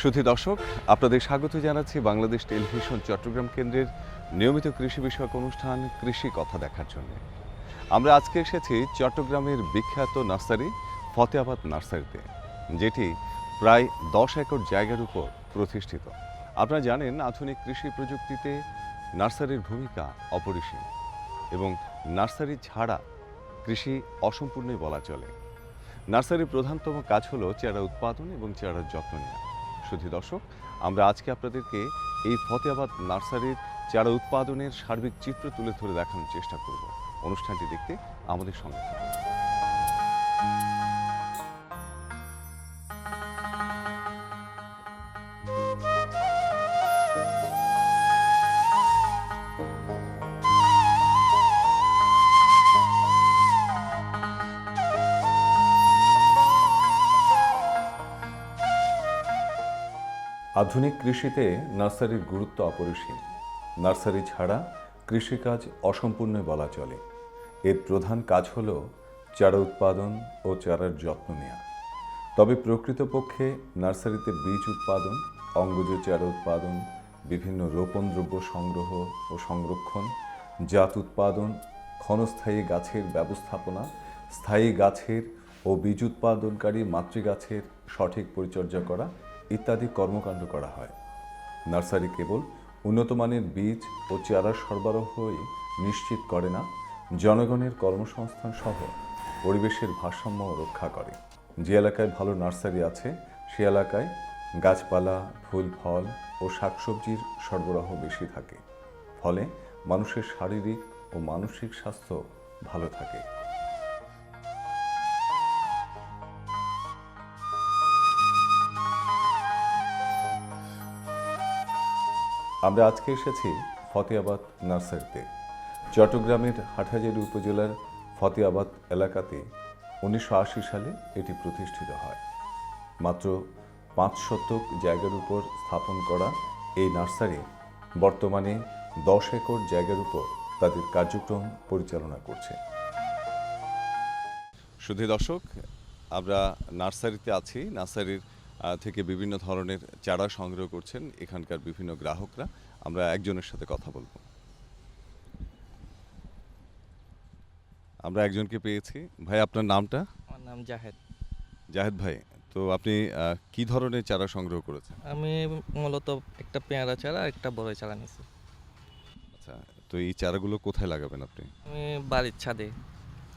সুধী দর্শক, আপনাদের স্বাগত জানাচ্ছি বাংলাদেশ টেলিভিশন চট্টগ্রাম কেন্দ্রের নিয়মিত কৃষি বিষয়ক অনুষ্ঠান কৃষি কথা দেখার জন্য। আমরা আজকে এসেছি চট্টগ্রামের বিখ্যাত নার্সারি, ফতেহাবাদ নার্সারিতে, যেটি প্রায় দশ একর জায়গার উপর প্রতিষ্ঠিত। আপনারা জানেন, আধুনিক কৃষি প্রযুক্তিতে নার্সারির ভূমিকা অপরিসীম এবং নার্সারি ছাড়া কৃষি অসম্পূর্ণই বলা চলে। নার্সারির প্রধানতম কাজ হলো চারা উৎপাদন এবং চারার যত্ন নেওয়া। শুধু দর্শক, আমরা আজকে আপনাদেরকে এই ফতেহাবাদ নার্সারির চারা উৎপাদনের সার্বিক চিত্র তুলে ধরে দেখানোর চেষ্টা করব। অনুষ্ঠানটি দেখতে আমাদের সঙ্গে থাকুন। আধুনিক কৃষিতে নার্সারির গুরুত্ব অপরিসীম। নার্সারি ছাড়া কৃষিকাজ অসম্পূর্ণ বলা চলে। এর প্রধান কাজ হল চারা উৎপাদন ও চারার যত্ন নেওয়া তবে প্রকৃতপক্ষে নার্সারিতে বীজ উৎপাদন, অঙ্গজ চারা উৎপাদন, বিভিন্ন রোপণ দ্রব্য সংগ্রহ ও সংরক্ষণ, জাত উৎপাদন, ক্ষণস্থায়ী গাছের ব্যবস্থাপনা, স্থায়ী গাছের ও বীজ উৎপাদনকারী মাতৃগাছের সঠিক পরিচর্যা করা ইত্যাদি কর্মকাণ্ড করা হয়। নার্সারি কেবল উন্নতমানের বীজ ও চারা সরবরাহই নিশ্চিত করে না, জনগণের কর্মসংস্থান সহ পরিবেশের ভারসাম্য রক্ষা করে। যে এলাকায় ভালো নার্সারি আছে, সে এলাকায় গাছপালা, ফুল, ফল ও শাকসবজির সরবরাহ বেশি থাকে। ফলে মানুষের শারীরিক ও মানসিক স্বাস্থ্য ভালো থাকে। আমরা আজকে এসেছি ফতেহাবাদ নার্সারিতে চট্টগ্রামের হাটহাজারী উপজেলার ফতেহাবাদ এলাকাতে উনিশশো আশি সালে এটি প্রতিষ্ঠিত হয়। মাত্র পাঁচ শতক জায়গার উপর স্থাপন করা এই নার্সারি বর্তমানে দশ একর জায়গার উপর তাদের কার্যক্রম পরিচালনা করছে। শুধু দর্শক, আমরা নার্সারিতে আছি। নার্সারির থেকে বিভিন্ন ধরনের চারা সংগ্রহ করছেন এখানকার বিভিন্ন গ্রাহকরা। আমরা একজনের সাথে কথা বলব। আমরা একজনকে পেয়েছি। ভাই আপনার নামটা? আমার নাম জাহেদ। জাহেদ ভাই তো আপনি কি ধরনের চারা সংগ্রহ করেছেন? আমি মূলত একটা পেয়ারা চারা একটা বড়ই চারা নিয়েছি আচ্ছা তো এই চারাগুলো কোথায় লাগাবেন আপনি? আমি বাড়ির ছাদে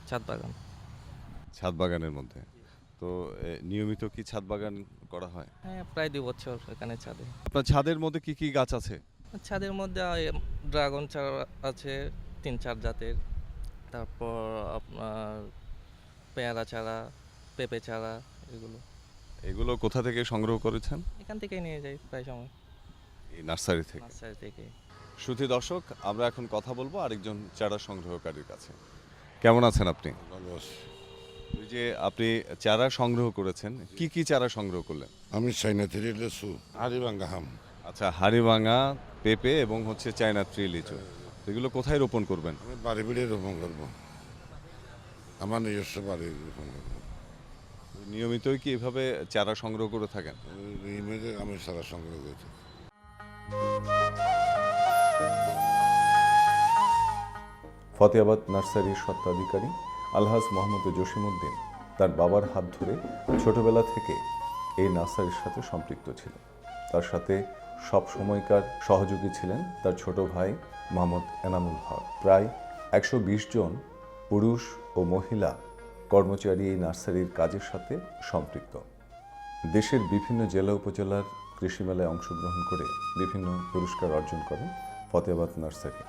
ছাদ বাগান। ছাদ বাগানের মধ্যে। তো নিয়মিত কি ছাদ বাগান করা হয়? হ্যাঁ প্রায় দুই বছর এখানে ছাদে। আপনার ছাদের মধ্যে কি কি গাছ আছে? ছাদের মধ্যে ড্রাগন চারা আছে তিন চার জাতের। তারপর আপনার পেয়ারা চারা পেঁপে চারা এগুলো। এগুলো কোথা থেকে সংগ্রহ করেছেন? এখান থেকেই নিয়ে যাই প্রায় সময়। এই নার্সারি থেকে। নার্সারি থেকে শ্রুতি দর্শক আমরা এখন কথা বলব আরেকজন চারা সংগ্রহকারীর কাছে। কেমন আছেন আপনি? ভালো আছি। ওই যে আপনি চারা সংগ্রহ করেছেন কি কি চারা সংগ্রহ করলেন? আমি চাইনা থেকে লেসু আরিবাঙ্গা হাম। আচ্ছা হাড়িভাঙা পেঁপে এবং হচ্ছে চায়না ট্রি লিচু। এগুলো কোথায় রোপণ করবেন? আমি বাড়ি বেড়ে রোপণ করব। আমার নিজস্ব বাড়ি রোপণ করব। নিয়মিতই কি এভাবে চারা সংগ্রহ করে থাকেন? ইমেজে আমি সারা সংগ্রহ করেছি ফতেহাবাদ নার্সারির স্বত্বাধিকারী আলহাজ মোহাম্মদ জসিমউদ্দিন তার বাবার হাত ধরে ছোটবেলা থেকে এই নার্সারির সাথে সম্পৃক্ত ছিল তার সাথে সব সময়কার সহযোগী ছিলেন তার ছোট ভাই মোহাম্মদ এনামুল হক। প্রায় একশো বিশ জন পুরুষ ও মহিলা কর্মচারী এই নার্সারির কাজের সাথে সম্পৃক্ত। দেশের বিভিন্ন জেলা উপজেলার কৃষি মেলায় অংশগ্রহণ করে বিভিন্ন পুরস্কার অর্জন করেন ফতেহাবাদ নার্সারি।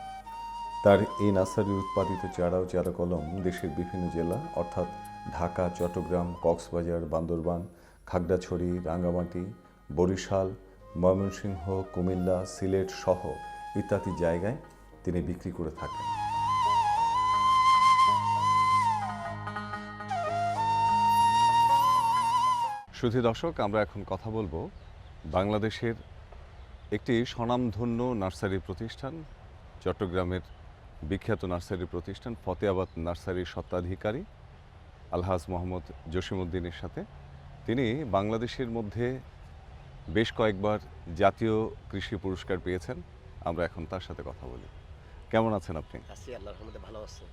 তার এই নার্সারির উৎপাদিত চারা ও চারা কলম দেশের বিভিন্ন জেলা, অর্থাৎ ঢাকা, চট্টগ্রাম, কক্সবাজার, বান্দরবান, খাগড়াছড়ি, রাঙ্গামাটি, বরিশাল, ময়মনসিংহ, কুমিল্লা, সিলেট সহ ইত্যাদি জায়গায় তিনি বিক্রি করে থাকেন। সুধী দর্শক, আমরা এখন কথা বলব বাংলাদেশের একটি স্বনামধন্য নার্সারি প্রতিষ্ঠান, চট্টগ্রামের বিখ্যাত নার্সারি প্রতিষ্ঠান ফতেহাবাদ নার্সারির স্বত্বাধিকারী আলহাজ মোহাম্মদ জসিমউদ্দিনের সাথে। তিনি বাংলাদেশের মধ্যে বেশ কয়েকবার জাতীয় কৃষি পুরস্কার পেয়েছেন। আমরা এখন তার সাথে কথা বলি। কেমন আছেন আপনি? আছি আল্লাহর রহমতে ভালো আছে।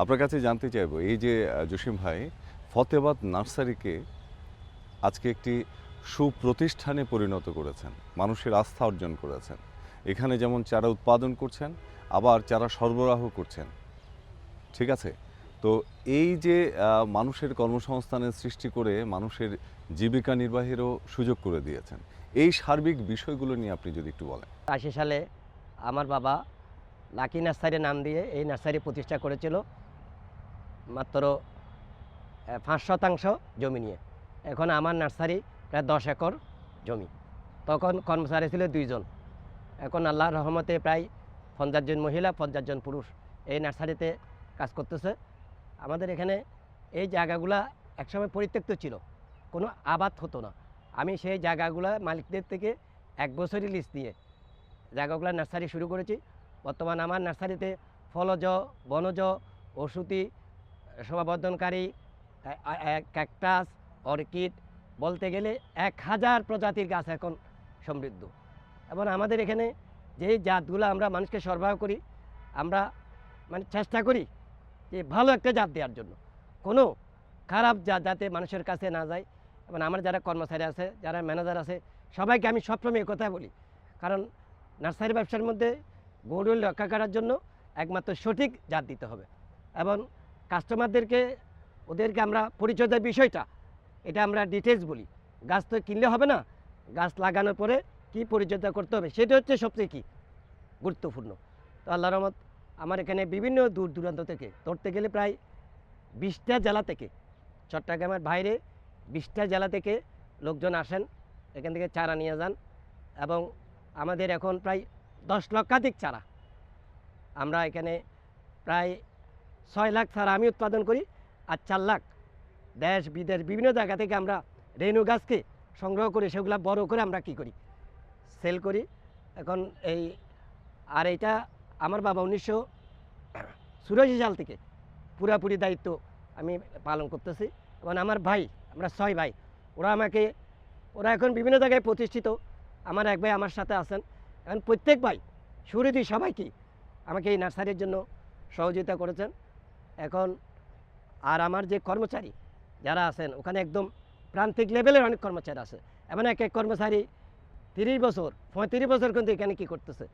আপনার কাছে জানতে চাইব এই যে জসিম ভাই ফতেবাদ নার্সারিকে আজকে একটি সুপ্রতিষ্ঠানে পরিণত করেছেন মানুষের আস্থা অর্জন করেছেন। এখানে যেমন চারা উৎপাদন করছেন, আবার চারা সরবরাহ করছেন। ঠিক আছে? তো এই যে মানুষের কর্মসংস্থানের সৃষ্টি করে মানুষের জীবিকা নির্বাহেরও সুযোগ করে দিয়েছেন। এই সার্বিক বিষয়গুলো নিয়ে আপনি যদি একটু বলেন। আশি সালে আমার বাবা লাকি নার্সারি নাম দিয়ে এই নার্সারি প্রতিষ্ঠা করেছিল, মাত্র পাঁচ শতাংশ জমি নিয়ে। এখন আমার নার্সারি প্রায় দশ একর জমি। তখন কর্মচারী ছিল দুইজন। এখন আল্লাহর রহমতে প্রায় পঞ্চাশ জন মহিলা, পঞ্চাশ জন পুরুষ এই নার্সারিতে কাজ করতেছে। আমাদের এখানে এই জায়গাগুলা একসময় পরিত্যক্ত ছিল, কোনো আবাদ হতো না। আমি সেই জায়গাগুলা মালিকদের থেকে এক বছরই লিস্ট নিয়ে জায়গাগুলো নার্সারি শুরু করেছি। বর্তমান আমার নার্সারিতে ফলজ, বনজ, ওষুধি, শোভাবর্ধনকারী ক্যাকটাস, অর্কিড বলতে গেলে এক হাজার প্রজাতির গাছ এখন সমৃদ্ধ। এবং আমাদের এখানে যেই জাতগুলো আমরা মানুষকে সরবরাহ করি, আমরা মানে চেষ্টা করি যে ভালো একটা জাত দেওয়ার জন্য। কোনো খারাপ জাত যাতে মানুষের কাছে না যায়। এবং আমার যারা কর্মচারী আছে, যারা ম্যানেজার আছে, সবাইকে আমি সবসময় কথা বলি। কারণ নার্সারি ব্যবসার মধ্যে গৌরল রক্ষা করার জন্য একমাত্র সঠিক জাত দিতে হবে। এবং কাস্টমারদেরকে, ওদেরকে আমরা পরিচয় বিষয়টা, এটা আমরা ডিটেলস বলি। গাছ তো কিনলে হবে না, গাছ লাগানোর পরে কি পরিচর্যা করতে হবে, সেটা হচ্ছে সবচেয়ে কী? গুরুত্বপূর্ণ। তো আল্লাহ রহমত, আমার এখানে বিভিন্ন দূর দূরান্ত থেকে, ধরতে গেলে প্রায় বিশটা জেলা থেকে, চট্টগ্রামের বাইরে বিশটা জেলা থেকে লোকজন আসেন, এখান থেকে চারা নিয়ে যান এবং আমাদের এখন প্রায় দশ লক্ষাধিক চারা। আমরা এখানে প্রায় ছয় লাখ চারা আমি উৎপাদন করি আর চার লাখ দেশ, বিদেশ, বিভিন্ন জায়গা থেকে আমরা রেণু গাছকে সংগ্রহ করে, সেগুলো বড় করে আমরা কি করি? সেল করি। এখন এই, আর এটা আমার বাবা উনিশশো চুরাশি সাল থেকে পুরাপুরি দায়িত্ব আমি পালন করতেছি। এবং আমার ভাই, আমরা ছয় ভাই, ওরা আমাকে, ওরা এখন বিভিন্ন জায়গায় প্রতিষ্ঠিত। আমার এক ভাই আমার সাথে আছেন। এখন প্রত্যেক ভাই সুরিদি সবাইকে আমাকে এই নার্সারির জন্য সহযোগিতা করেছেন। এখন আর আমার যে কর্মচারী যারা আছেন, ওখানে একদম প্রান্তিক লেভেলের অনেক কর্মচারী আছে। এমন এক এক কর্মচারী তিরিশ বছর, পঁয়ত্রিশ বছর কিন্তু এখানে কি করতেছে?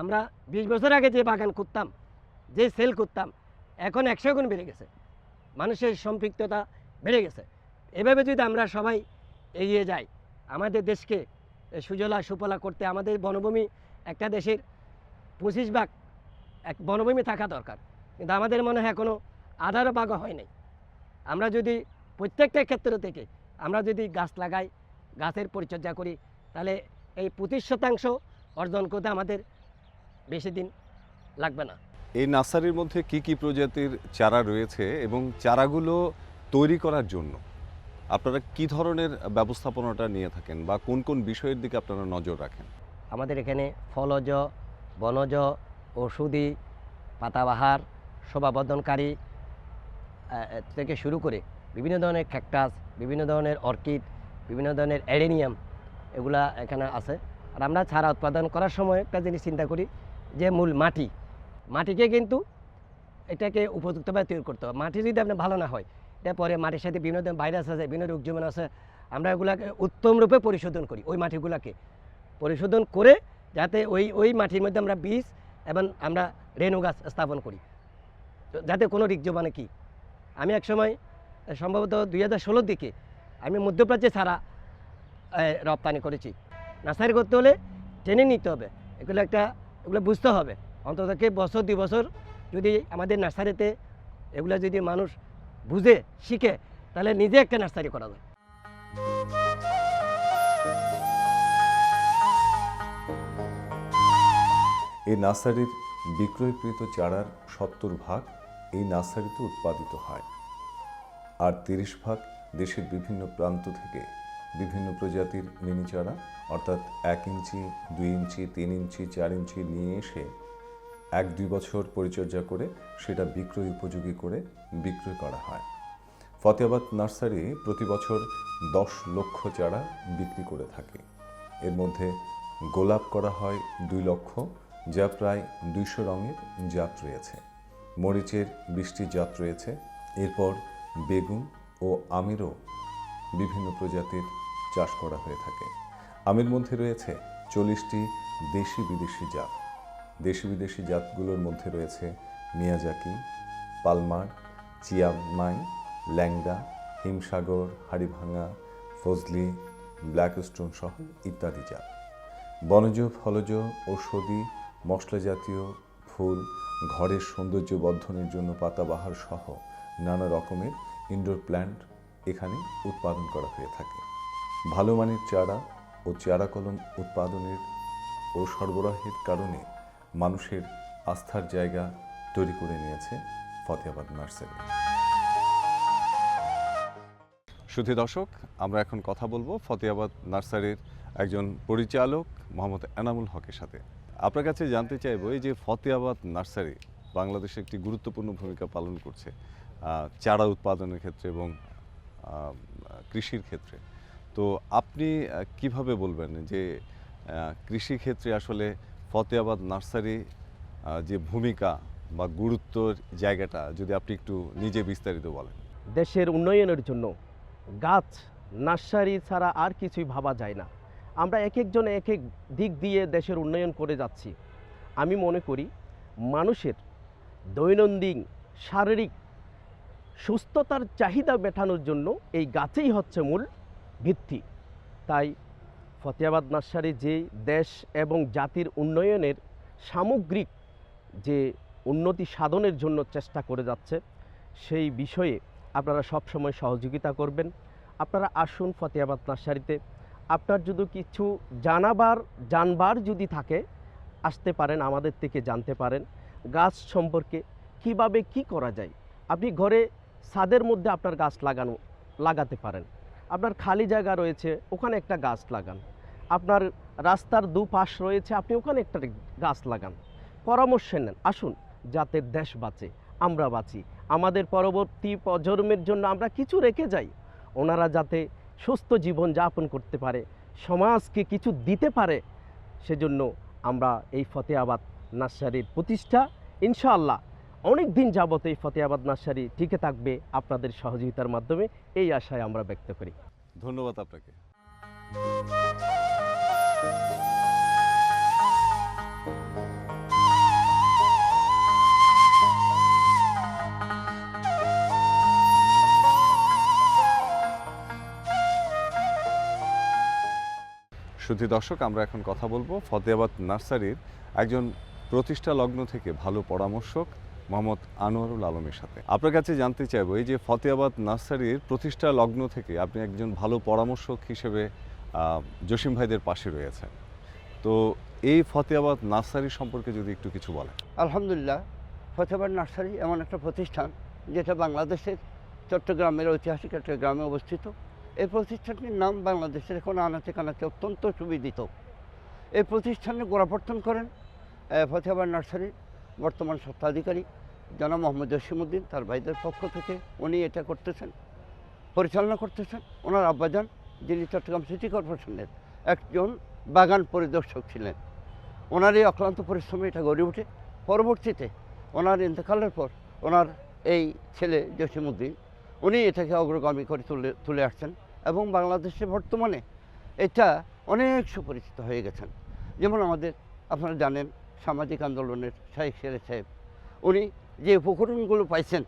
আমরা বিশ বছর আগে যে বাগান করতাম, যে সেল করতাম, এখন একশো গুণ বেড়ে গেছে। মানুষের সম্পৃক্ততা বেড়ে গেছে। এভাবে যদি আমরা সবাই এগিয়ে যাই, আমাদের দেশকে সুজলা সুফলা করতে, আমাদের বনভূমি একটা দেশের পঁচিশ ভাগ এক বনভূমি থাকা দরকার। কিন্তু আমাদের মনে হয় এখনও আধারও ভাগও হয় নাই। আমরা যদি প্রত্যেকটা ক্ষেত্র থেকে আমরা যদি গাছ লাগাই, গাছের পরিচর্যা করি, তাহলে এই পঁচিশ শতাংশ অর্জন করতে আমাদের বেশি দিন লাগবে না। এই নার্সারির মধ্যে কি কি প্রজাতির চারা রয়েছে এবং চারাগুলো তৈরি করার জন্য আপনারা কি ধরনের ব্যবস্থাপনাটা নিয়ে থাকেন বা কোন কোন বিষয়ের দিকে আপনারা নজর রাখেন? আমাদের এখানে ফলজ বনজ ওষুধি পাতাবাহার শোভাবর্ধনকারী থেকে শুরু করে বিভিন্ন ধরনের ক্যাকটাস বিভিন্ন ধরনের অর্কিড বিভিন্ন ধরনের অ্যাডেনিয়াম এগুলা এখানে আছে। আর আমরা ছাড়া উৎপাদন করার সময় একটা জিনিস চিন্তা করি, যে মূল মাটি। মাটিকে কিন্তু এটাকে উপযুক্তভাবে তৈরি করতে হবে। মাটি যদি আপনার ভালো না হয় এটা পরে মাটির সাথে বিভিন্ন ধরনের ভাইরাস আছে, বিভিন্ন রোগ জীবাণু আছে, আমরা এগুলাকে উত্তম রূপে পরিশোধন করি ওই মাটিগুলোকে। পরিশোধন করে যাতে ওই ওই মাটির মধ্যে আমরা বীজ এবং আমরা রেণু গাছ স্থাপন করি। যাতে কোনো রিক মানে কি? আমি এক সময় সম্ভবত দুই হাজার ষোলোর দিকে, আমি মধ্যপ্রাচ্যে ছাড়া রপ্তানি করেছি। নার্সারি করতে হলে ট্রেনিং নিতে হবে। এগুলো একটা, এগুলো বুঝতে হবে। অন্তত বছর, দুই বছর যদি আমাদের নার্সারিতে এগুলো যদি মানুষ বুঝে, শিখে, তাহলে নিজে একটা নার্সারি করা যায়। এই নার্সারির বিক্রয়কৃত চারার সত্তর ভাগ এই নার্সারিতে উৎপাদিত হয়। আর তিরিশ ভাগ দেশের বিভিন্ন প্রান্ত থেকে বিভিন্ন প্রজাতির মিনি চারা অর্থাৎ এক ইঞ্চি, দুই ইঞ্চি, তিন ইঞ্চি, চার ইঞ্চি নিয়ে এসে এক দুই বছর পরিচর্যা করে সেটা বিক্রয় উপযোগী করে বিক্রয় করা হয়। ফতেহাবাদ নার্সারি প্রতি বছর দশ লক্ষ চারা বিক্রি করে থাকে। এর মধ্যে গোলাপ করা হয় দুই লক্ষ, যা প্রায় দুইশো রঙের জাত রয়েছে। মরিচের বৃষ্টি জাত রয়েছে। এরপর বেগুন ও আমেরও বিভিন্ন প্রজাতির চাষ করা হয়ে থাকে। আমের মধ্যে রয়েছে চল্লিশটি দেশি বিদেশি জাত। দেশি বিদেশি জাতগুলোর মধ্যে রয়েছে মিয়াজাকি পালমার, চিয়ামাই, ল্যাংডা, হিমসাগর, হাড়িভাঙা, ফজলি, ব্ল্যাকস্টোন সহ ইত্যাদি জাত। বনজ, ফলজ, ঔষধি মশলা জাতীয় ফুল, ঘরের সৌন্দর্য বর্ধনের জন্য পাতাবাহার সহ নানা রকমের ইনডোর প্ল্যান্ট এখানে উৎপাদন করা হয়ে থাকে। ভালো মানের চারা ও চারা কলম উৎপাদনের ও সরবরাহের কারণে মানুষের আস্থার জায়গা তৈরি করে নিয়েছে ফতেহাবাদ নার্সারি। সুধী দর্শক, আমরা এখন কথা বলব ফতেহাবাদ নার্সারির একজন পরিচালক মোহাম্মদ এনামুল হকের সাথে। আপনার কাছে জানতে চাইব, এই যে ফতেহাবাদ নার্সারি বাংলাদেশে একটি গুরুত্বপূর্ণ ভূমিকা পালন করছে চারা উৎপাদনের ক্ষেত্রে এবং কৃষির ক্ষেত্রে। তো আপনি কীভাবে বলবেন যে আহ, কৃষি ক্ষেত্রে আসলে ফতেহাবাদ নার্সারি যে ভূমিকা বা গুরুত্বর জায়গাটা যদি আপনি একটু নিজে বিস্তারিত বলেন? দেশের উন্নয়নের জন্য গাছ নার্সারি ছাড়া আর কিছুই ভাবা যায় না। আমরা এক একজন এক এক দিক দিয়ে দেশের উন্নয়ন করে যাচ্ছি। আমি মনে করি মানুষের দৈনন্দিন শারীরিক সুস্থতার চাহিদা মেটানোর জন্য এই গাছেই হচ্ছে মূল ভিত্তি। তাই ফতেহাবাদ নার্সারি যে দেশ এবং জাতির উন্নয়নের সামগ্রিক যে উন্নতি সাধনের জন্য চেষ্টা করে যাচ্ছে, সেই বিষয়ে আপনারা সবসময় সহযোগিতা করবেন। আপনারা আসুন ফতেহাবাদ নার্সারিতে আপনার যদি কিছু জানাবার, জানবার যদি থাকে, আসতে পারেন, আমাদের থেকে জানতে পারেন। গাছ সম্পর্কে কীভাবে কি করা যায়? আপনি ঘরে ছাদের মধ্যে আপনার গাছ লাগানো, লাগাতে পারেন। আপনার খালি জায়গা রয়েছে, ওখানে একটা গাছ লাগান। আপনার রাস্তার দুপাশ রয়েছে, আপনি ওখানে একটা গাছ লাগান। পরামর্শ নেন, আসুন, যাতে দেশ বাঁচে, আমরা বাঁচি। আমাদের পরবর্তী প্রজন্মের জন্য আমরা কিছু রেখে যাই। ওনারা যাতে সুস্থ জীবন যাপন করতে পারে, সমাজকে কিছু দিতে পারে, সেজন্য আমরা এই ফতেহাবাদ নার্সারির প্রতিষ্ঠা, ইনশাআল্লাহ অনেক দিন যাবত এই ফতেহাবাদ নার্সারি টিকে থাকবে আপনাদের সহযোগিতার মাধ্যমে, এই আশায় আমরা ব্যক্ত করি। ধন্যবাদ আপনাকে। শুধু দর্শক, আমরা এখন কথা বলব ফতেহাবাদ নার্সারির একজন প্রতিষ্ঠা লগ্ন থেকে ভালো পরামর্শক মোহাম্মদ আনোয়ারুল আলমের সাথে। আপনার কাছে জানতে চাইব, এই যে ফতেহাবাদ নার্সারির প্রতিষ্ঠা লগ্ন থেকে আপনি একজন ভালো পরামর্শক হিসেবে জসিম ভাইদের পাশে রয়েছেন। তো এই ফতেহাবাদ নার্সারি সম্পর্কে যদি একটু কিছু বলেন। আলহামদুলিল্লাহ ফতেহাবাদ নার্সারি এমন একটা প্রতিষ্ঠান যেটা বাংলাদেশের চট্টগ্রামের ঐতিহাসিক একটা গ্রামে অবস্থিত। এই প্রতিষ্ঠানটির নাম বাংলাদেশের এখন আনাচে কানাচে অত্যন্ত সুবিদিত। এই প্রতিষ্ঠানে গোড়াপত্তন করেন ফতেহাবাদ নার্সারির বর্তমান স্বত্বাধিকারী জনাব মোহাম্মদ জসিমুদ্দিন তার ভাইদের পক্ষ থেকে উনি এটা করতেছেন, পরিচালনা করতেছেন। ওনার আব্বাজান, যিনি চট্টগ্রাম সিটি কর্পোরেশনের একজন বাগান পরিদর্শক ছিলেন। ওনার এই অক্লান্ত পরিশ্রমে এটা গড়ে ওঠে। পরবর্তীতে ওনার ইন্তেকালের পর ওনার এই ছেলে জসিমুদ্দিন উনি এটাকে অগ্রগামী করে তুলে তুলে আসছেন এবং বাংলাদেশে বর্তমানে এটা অনেক সুপরিচিত হয়ে গেছেন। যেমন আমাদের, আপনারা জানেন সামাজিক আন্দোলনের শাহেক শেরে সাহেব। উনি যে উপকরণগুলো পাইছেন,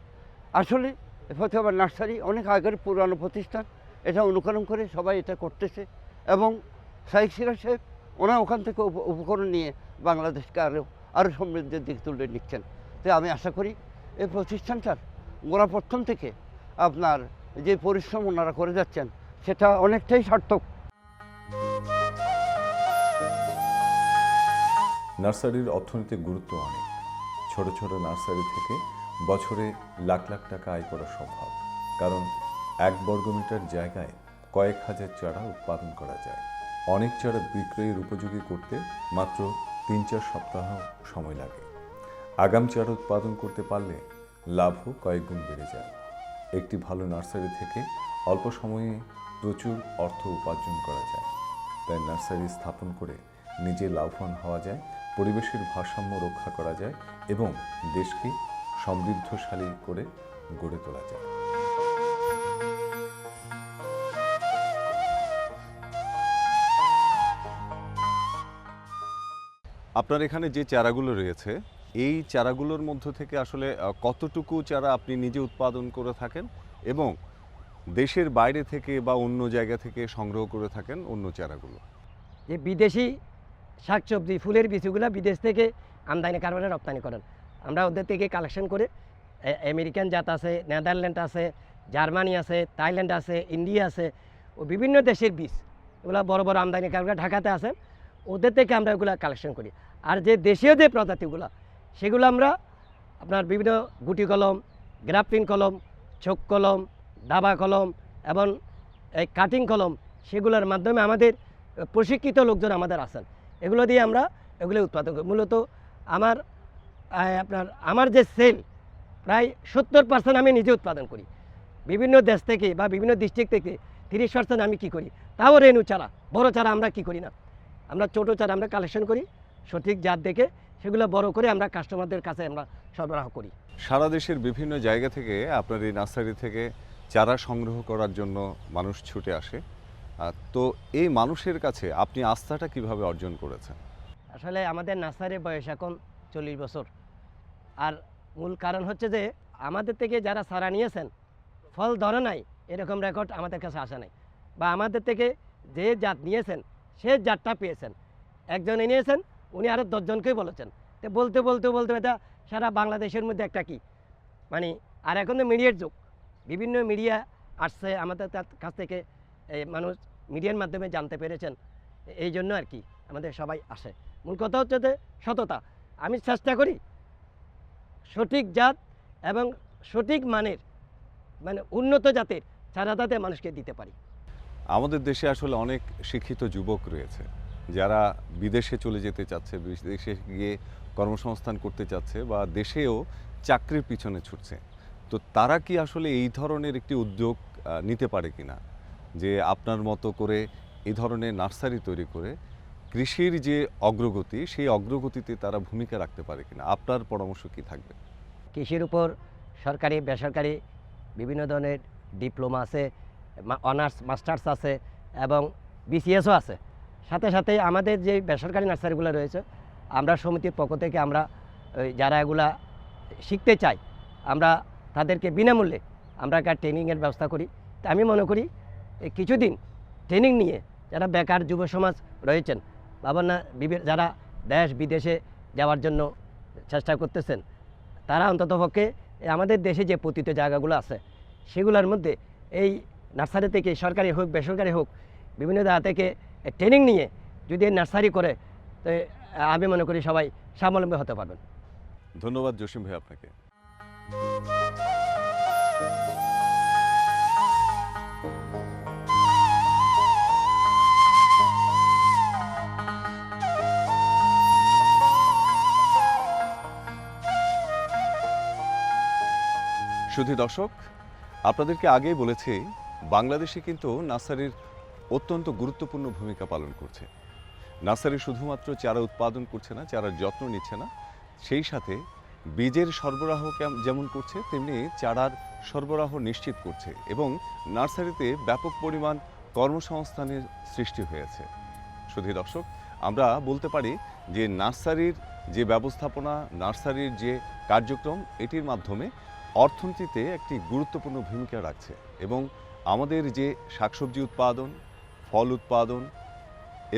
আসলে ফতেহাবাদ নার্সারি অনেক আগের পুরানো প্রতিষ্ঠান, এটা অনুকরণ করে সবাই এটা করতেছে এবং শাহেক সিরা সাহেব ওনার ওখান থেকে উপ- উপকরণ নিয়ে বাংলাদেশকে আরও আরও সমৃদ্ধির দিকে তুলে নিচ্ছেন। তাই আমি আশা করি এই প্রতিষ্ঠানটার গোড়া প্রথম থেকে আপনার যে পরিশ্রম ওনারা করে যাচ্ছেন, সেটা অনেকটাই সার্থক। নার্সারির অর্থনৈতিক গুরুত্ব অনেক। ছোট ছোট নার্সারি থেকে বছরে লাখ লাখ টাকা আয় করা সম্ভব। কারণ এক বর্গমিটার জায়গায় কয়েক হাজার চারা উৎপাদন করা যায়। অনেক চারা বিক্রয়ের উপযোগী করতে মাত্র তিন চার সপ্তাহ সময় লাগে। আগাম চারা উৎপাদন করতে পারলে লাভও কয়েক গুণ বেড়ে যায়। একটি ভালো নার্সারি থেকে অল্প সময়ে প্রচুর অর্থ উপার্জন করা যায়। তাই নার্সারি স্থাপন করে নিজে লাভবান হওয়া যায় পরিবেশের ভারসাম্য রক্ষা করা যায় এবং দেশকে সমৃদ্ধশালী করে গড়ে তোলা যায়। আপনার এখানে যে চারাগুলো রয়েছে এই চারাগুলোর মধ্য থেকে আসলে কতটুকু চারা আপনি নিজে উৎপাদন করে থাকেন এবং দেশের বাইরে থেকে বা অন্য জায়গা থেকে সংগ্রহ করে থাকেন অন্য চারাগুলো? যে বিদেশি শাকসবজি, ফুলের বীজগুলো বিদেশ থেকে আমদানি কারবারে রপ্তানি করেন। আমরা ওদের থেকে কালেকশন করে আমেরিকান জাত আছে নেদারল্যান্ড আছে জার্মানি আছে থাইল্যান্ড আছে ইন্ডিয়া আছে, ও বিভিন্ন দেশের বীজ। এগুলো বড় বড় আমদানি কারবার ঢাকাতে আছে, ওদের থেকে আমরা এগুলো কালেকশন করি। আর যে দেশীয় যে প্রজাতিগুলো, সেগুলো আমরা আপনার বিভিন্ন গুটি কলম গ্রাফটিন কলম, ছোক কলম, দাবা কলম এবং এই কাটিং কলম, সেগুলোর মাধ্যমে আমাদের প্রশিক্ষিত লোকজন আমাদের আছেন। এগুলো দিয়ে আমরা এগুলো উৎপাদন করি। মূলত আমার আপনার, আমার যে সেল প্রায় সত্তর পার্সেন্ট আমি নিজে উৎপাদন করি। বিভিন্ন দেশ থেকে বা বিভিন্ন ডিস্ট্রিক্ট থেকে তিরিশ পার্সেন্ট আমি কি করি? তাও রেনু চারা, বড় চারা আমরা কি করি না? আমরা ছোটো চারা আমরা কালেকশন করি, সঠিক জাত দেখে সেগুলো বড় করে আমরা কাস্টমারদের কাছে আমরা সরবরাহ করি। সারা দেশের বিভিন্ন জায়গা থেকে আপনার এই নার্সারি থেকে চারা সংগ্রহ করার জন্য মানুষ ছুটে আসে। তো এই মানুষের কাছে আপনি আস্থাটা কীভাবে অর্জন করেছেন? আসলে আমাদের নার্সারির বয়স এখন চল্লিশ বছর। আর মূল কারণ হচ্ছে যে, আমাদের থেকে যারা সারা নিয়েছেন, ফল ধরে নাই, এরকম রেকর্ড আমাদের কাছে আসে নাই। বা আমাদের থেকে যে জাত নিয়েছেন, সে জাতটা পেয়েছেন। একজনে নিয়েছেন, উনি আরও দশজনকেই বলেছেন। তো বলতে বলতে বলতে এটা সারা বাংলাদেশের মধ্যে একটা কি? মানে আর এখন তো মিডিয়ার যুগ। বিভিন্ন মিডিয়া আসছে আমাদের কাছ থেকে মানুষ মিডিয়ার মাধ্যমে জানতে পেরেছেন। এই জন্য আর কি আমাদের সবাই আসে। মূল কথা হচ্ছে যে সততা। আমি চেষ্টা করি সঠিক জাত এবং সঠিক মানের মানে উন্নত জাতের চারা যাতে মানুষকে দিতে পারি। আমাদের দেশে আসলে অনেক শিক্ষিত যুবক রয়েছে। যারা বিদেশে চলে যেতে চাচ্ছে, বিদেশে গিয়ে কর্মসংস্থান করতে চাচ্ছে বা দেশেও চাকরির পিছনে ছুটছে। তো তারা কি আসলে এই ধরনের একটি উদ্যোগ নিতে পারে কিনা? যে আপনার মতো করে এই ধরনের নার্সারি তৈরি করে কৃষির যে অগ্রগতি, সেই অগ্রগতিতে তারা ভূমিকা রাখতে পারে কিনা? আপনার পরামর্শ কি থাকবে? কৃষির উপর সরকারি, বেসরকারি বিভিন্ন ধরনের ডিপ্লোমা আছে অনার্স, মাস্টার্স আছে এবং বিসিএসও আছে। সাথে সাথে আমাদের যে বেসরকারি নার্সারিগুলো রয়েছে, আমরা সমিতির পক্ষ থেকে আমরা যারা এগুলা শিখতে চাই, আমরা তাদেরকে বিনামূল্যে আমরা একটা ট্রেনিংয়ের ব্যবস্থা করি। তা আমি মনে করি এই কিছুদিন ট্রেনিং নিয়ে যারা বেকার যুব সমাজ রয়েছেন, বাবা বিভি যারা দেশ বিদেশে যাওয়ার জন্য চেষ্টা করতেছেন, তারা অন্ততপক্ষে আমাদের দেশে যে পতিত জায়গাগুলো আছে, সেগুলোর মধ্যে এই নার্সারি থেকে সরকারি হোক, বেসরকারি হোক, বিভিন্ন জায়গা থেকে ট্রেনিং নিয়ে যদি নার্সারি করে, তো আমি মনে করি সবাই স্বাবলম্বী হতে পারবেন। ধন্যবাদ জসিম ভাই আপনাকে। শুধু দর্শক, আপনাদেরকে আগেই বলেছি, বাংলাদেশে কিন্তু নার্সারির অত্যন্ত গুরুত্বপূর্ণ ভূমিকা পালন করছে। নার্সারি শুধুমাত্র চারা উৎপাদন করছে না, চারার যত্ন নিচ্ছে না, সেই সাথে বীজের সরবরাহ যেমন করছে, তেমনি চারার সরবরাহ নিশ্চিত করছে এবং নার্সারিতে ব্যাপক পরিমাণ কর্মসংস্থানের সৃষ্টি হয়েছে। শুধু দর্শক, আমরা বলতে পারি যে নার্সারির যে ব্যবস্থাপনা, নার্সারির যে কার্যক্রম, এটির মাধ্যমে অর্থনীতিতে একটি গুরুত্বপূর্ণ ভূমিকা রাখছে এবং আমাদের যে শাকসবজি উৎপাদন, ফল উৎপাদন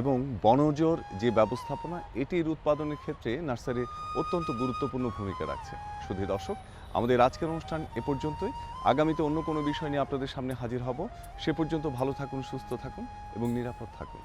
এবং বনজর যে ব্যবস্থাপনা, এটির উৎপাদনের ক্ষেত্রে নার্সারি অত্যন্ত গুরুত্বপূর্ণ ভূমিকা রাখছে। শুধু দর্শক, আমাদের আজকের অনুষ্ঠান এ পর্যন্তই। আগামীতে অন্য কোনো বিষয় নিয়ে আপনাদের সামনে হাজির হব। সে পর্যন্ত ভালো থাকুন, সুস্থ থাকুন এবং নিরাপদ থাকুন।